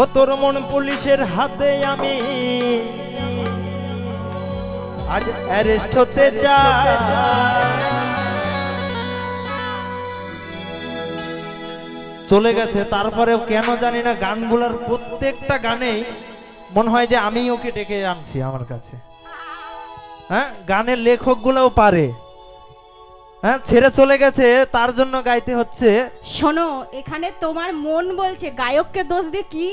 ও তোর মন পুলিশের হাতে আমি। আজ অ্যারেস্ট হতে চাই। চলে গেছে, তারপরেও কেন জানি না গানগুলোর প্রত্যেকটা গানেই মনে হয় যে আমি ওকে ডেকে আনছি আমার কাছে। হ্যাঁ গানের লেখকগুলোও পারে। হ্যাঁ ছেড়ে চলে গেছে তার জন্য গাইতে হচ্ছে। শোনো এখানে তোমার মন বলছে গায়ককে দোষ দিয়ে কি?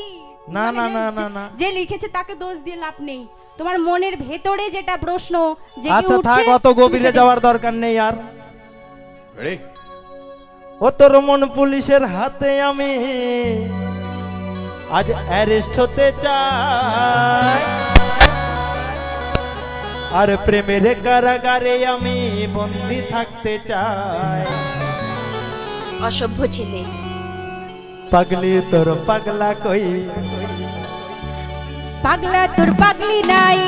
না, মানে না, না, না, না। যে লিখেছে তাকে দোষ দিয়ে লাভ নেই। তোমার মনের ভেতরে যেটা প্রশ্ন জেগে আচ্ছা উঠছে, থাক অত গভীরে যাওয়ার দরকার নেই আর। রেডি ও তোর মন পুলিশের হাতে আমি। আজ অ্যারেস্ট হতে চাই। আর প্রেমের কারাগারে আমি বন্দি থাকতে চাই। অসভ্য ছেলে। পাগলি তোর পাগলা কই? পাগলা তোর পাগলি নাই।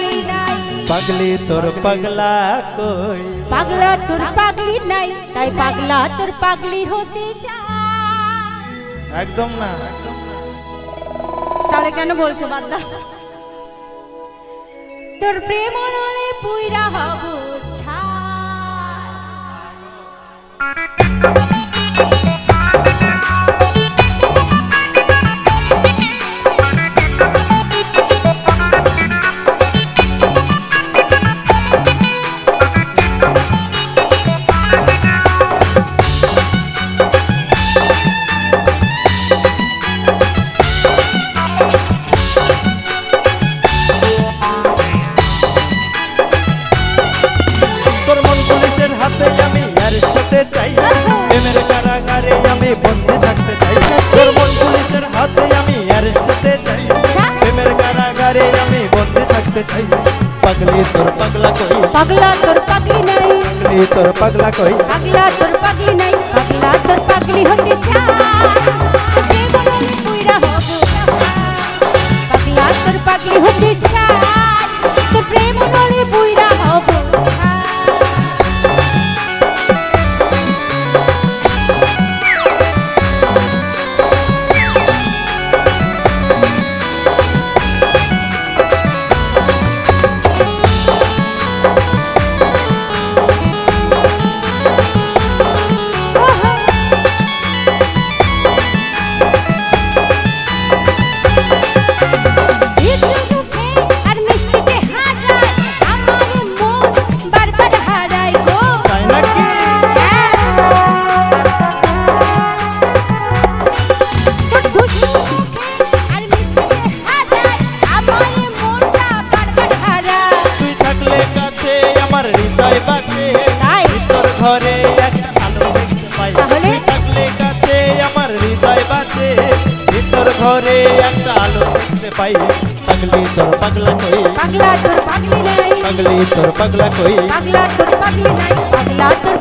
পাগলি তোর পাগলা কই? পাগলা তোর পাগলি নাই তাই পাগলা তোর পাগলি হতে চায় একদম না। তাহলে কেন বলছো বাদ দাও। তোর প্রেম পুইরা হব ছাই। চাই। প্রেমের কারাগারে আমি বন্দি থাকতে চাই। তোর মন পুলিশের হাতে আমি অ্যারেস্ট হতে চাই। প্রেমের কারাগারে আমি বন্দি থাকতে চাই। পাগলি তোর পাগলা কই? পাগলা তোর পাগলি নাই। পাগলি তোর পাগলা কই? পাগলা তোর পাগলি নাই। পাগলা তোর পাগলি হতে চায় একটা আলো দেখতে পাই। পাগলি তোর পাগলা কই? পাগলা তোর পাগলি নাই। পাগলি তোর পাগলা কই? পাগলা তোর পাগলি নাই পাগলা তোর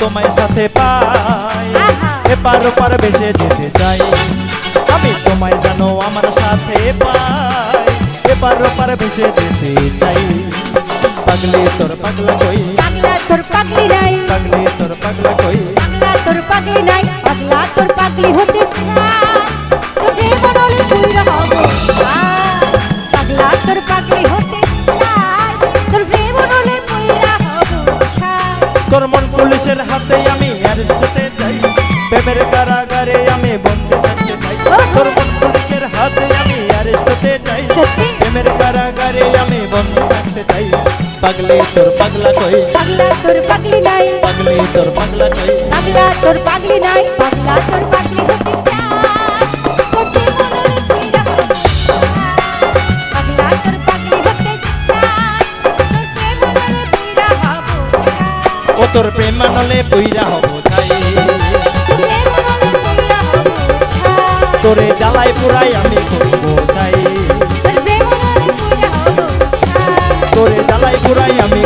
তোমায় সাথে পাই। এ এপার ওপার বেসে যেতে চাই। আমি তোমায় জানো আমার সাথে পাই। এপার ওপার ভেসে যেতে চাই। পাগলি তোর পাগলা কই? পাগলা তোর পাগলি নাই। পাগলি তোর পাগলা কই? পাগলা তোর পাগলি নাই। পাগলা তোর পাগলি হতে চায় তোর মন পুলিশের হাতে আমি অ্যারেস্ট হতে চাই প্রেমের কারাগারে আমি বন্দি থাকতে চাই। তোর মন পুলিশের হাতে আমি অ্যারেস্ট হতে চাই? প্রেমের কারাগারে আমি বন্দি থাকতে চাই। পাগলে তোর পাগলা কই? পাগলা তোর পাগলি নাই। পাগলে তোর পাগলা কই? পাগলা তোর পাগলি নাই। পাগলা তোর পাগলি হতে তোর প্রেম নলে পুইরা হব চাই। তোরে জ্বালাই পুরাই আমি করব চাই তোর জ্বালাই পুরাই আমি